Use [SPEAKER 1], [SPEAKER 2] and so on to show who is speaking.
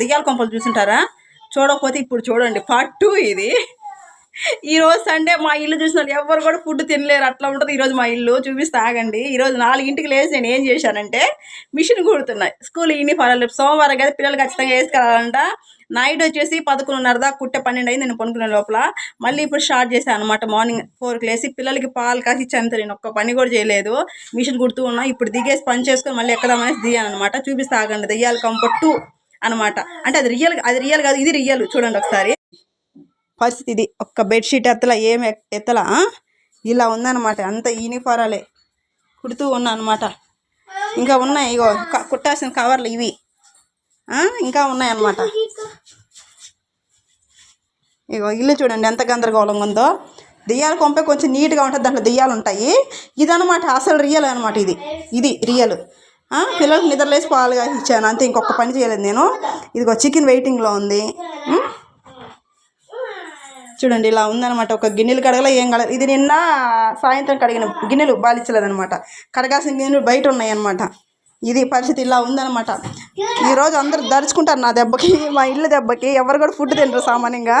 [SPEAKER 1] దెయ్యాల కొంపలు చూసుంటారా? చూడకపోతే ఇప్పుడు చూడండి పార్ట్ టూ ఇది. ఈరోజు సండే మా ఇల్లు చూసిన ఎవరు కూడా ఫుడ్ తినలేరు అట్లా ఉంటుంది ఈరోజు మా ఇల్లు. చూపిస్తే ఆగండి. ఈరోజు నాలుగింటికి లేచి నేను ఏం చేశానంటే మిషన్ కుడుతున్నాయి స్కూల్ యూనిఫారాలు సోమవారం కదా పిల్లలు ఖచ్చితంగా వేసుకెళ్ళాలంట నైట్ వచ్చేసి పదకొండున్నర దాకా కుట్టే పన్నెండు అయింది నేను పనుకునే లోపల. మళ్ళీ ఇప్పుడు స్టార్ట్ చేశాను అనమాట మార్నింగ్ ఫోర్కి లేసి పిల్లలకి పాలు కాసి ఇచ్చాను నేను ఒక్క పని కూడా చేయలేదు. మిషన్ కుడుతూ ఉన్నా ఇప్పుడు దిగేసి పని చేసుకొని మళ్ళీ ఎక్కదామనేసి దిగాను అనమాట చూపిస్తే ఆగండి దెయ్యాలి కంపట్టు టూ అనమాట. అంటే అది రియల్ అది రియల్ కాదు ఇది రియల్ చూడండి ఒకసారి. పరిస్థితి ఇది ఒక్క బెడ్షీట్ ఎత్తలా ఏం ఎత్తలా ఇలా ఉందన్నమాట. అంత యూనిఫారాలే కుడుతూ ఉన్నా అనమాట ఇంకా ఉన్నాయి ఇగో కుట్టాల్సిన కవర్లు ఇవి. ఇంకా ఉన్నాయి అన్నమాట ఇగో ఇల్లు చూడండి ఎంత గందరగోళంగా ఉందో. దెయ్యాలు కొంపే కొంచెం నీట్గా ఉంటుంది దాంట్లో దెయ్యాలు ఉంటాయి. ఇదనమాట అసలు రియల్ అనమాట ఇది. ఇది రియల్ పిల్లలకు నిద్రలేసి పాలుగా ఇచ్చాను అంతే ఇంకొక పని చేయలేదు నేను. ఇదిగో చికెన్ వెయిటింగ్లో ఉంది. చూడండి ఇలా ఉందనమాట ఒక గిన్నెలు కడగల ఏం కడగ ఇది నిన్న సాయంత్రం కడిగిన గిన్నెలు బాలించలేదనమాట కడగాల్సిన గిన్నెలు బయట ఉన్నాయన్నమాట. ఇది పరిస్థితి ఇలా ఉందనమాట ఈరోజు అందరూ దరుచుకుంటారు నా దెబ్బకి మా ఇల్లు దెబ్బకి. ఎవరు కూడా ఫుడ్ తినరు సామాన్యంగా.